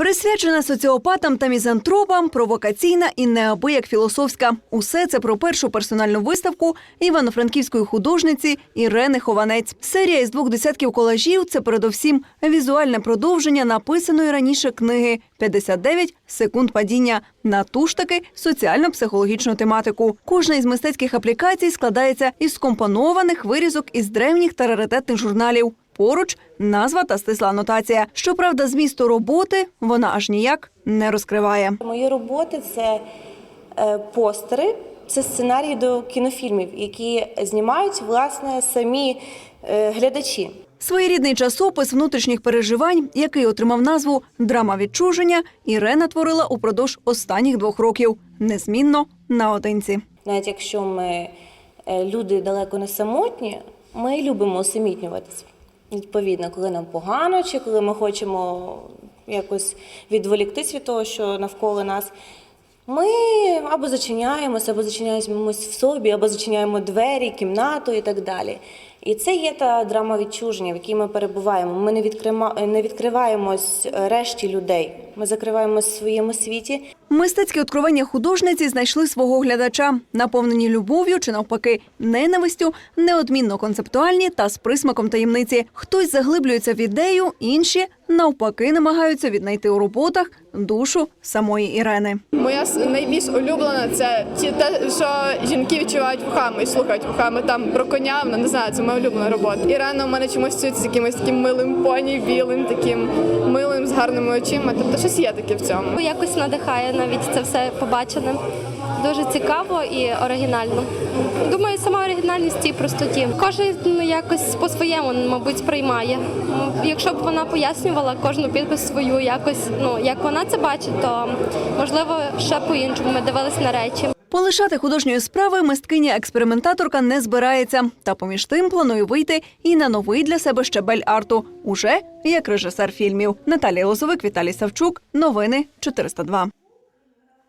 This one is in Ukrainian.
Присвячена соціопатам та мізантропам, провокаційна і неабияк філософська. Усе це про першу персональну виставку івано-франківської художниці Ірени Хованець. Серія із двох десятків колажів це передовсім візуальне продовження написаної раніше книги «59 секунд падіння на ту ж таки соціально-психологічну тематику. Кожна із мистецьких аплікацій складається із скомпонованих вирізок із древніх та раритетних журналів. Поруч назва та стисла анотація. Щоправда, змісту роботи вона аж ніяк не розкриває. Мої роботи це е, постери, це сценарії до кінофільмів, які знімають власне самі е, глядачі. Своєрідний часопис внутрішніх переживань, який отримав назву Драма відчуження, Ірена творила упродовж останніх двох років, незмінно наодинці. Навіть якщо ми е, люди далеко не самотні, ми любимо усамітнюватися. Відповідно, коли нам погано, чи коли ми хочемо якось відволіктись від того, що навколо нас. Ми або зачиняємося, або зачиняємось в собі, або зачиняємо двері, кімнату і так далі. І це є та драма відчуження, в якій ми перебуваємо. Ми не, відкриваємось решті людей. Ми закриваємось в своєму світі. Мистецькі откровення художниці знайшли свого глядача, наповнені любов'ю чи навпаки ненавистю, неодмінно концептуальні та з присмаком таємниці. Хтось заглиблюється в ідею, інші навпаки намагаються віднайти у роботах душу самої Ірени. Моя найбільш улюблена це ті те, що жінки відчувають вухами і слухають вухами. Там про коня, вона не знаю, це моя улюблена робота. Ірена у мене чомусь стається з якимось таким милим поні, білим, таким милим, гарними очима. Тобто щось є таке в цьому. Якось надихає навіть це все побачене. Дуже цікаво і оригінально. Думаю, сама оригінальність цій простоті. Кожен ну, якось по-своєму, мабуть, сприймає. Якщо б вона пояснювала кожну підпис свою, якось ну як вона це бачить, то можливо ще по-іншому ми дивились на речі. Полишати художньої справи мисткиня-експериментаторка не збирається. Та поміж тим планує вийти і на новий для себе щебель арту, уже як режисер фільмів. Наталія Лозовик, Віталій Савчук. Новини 402.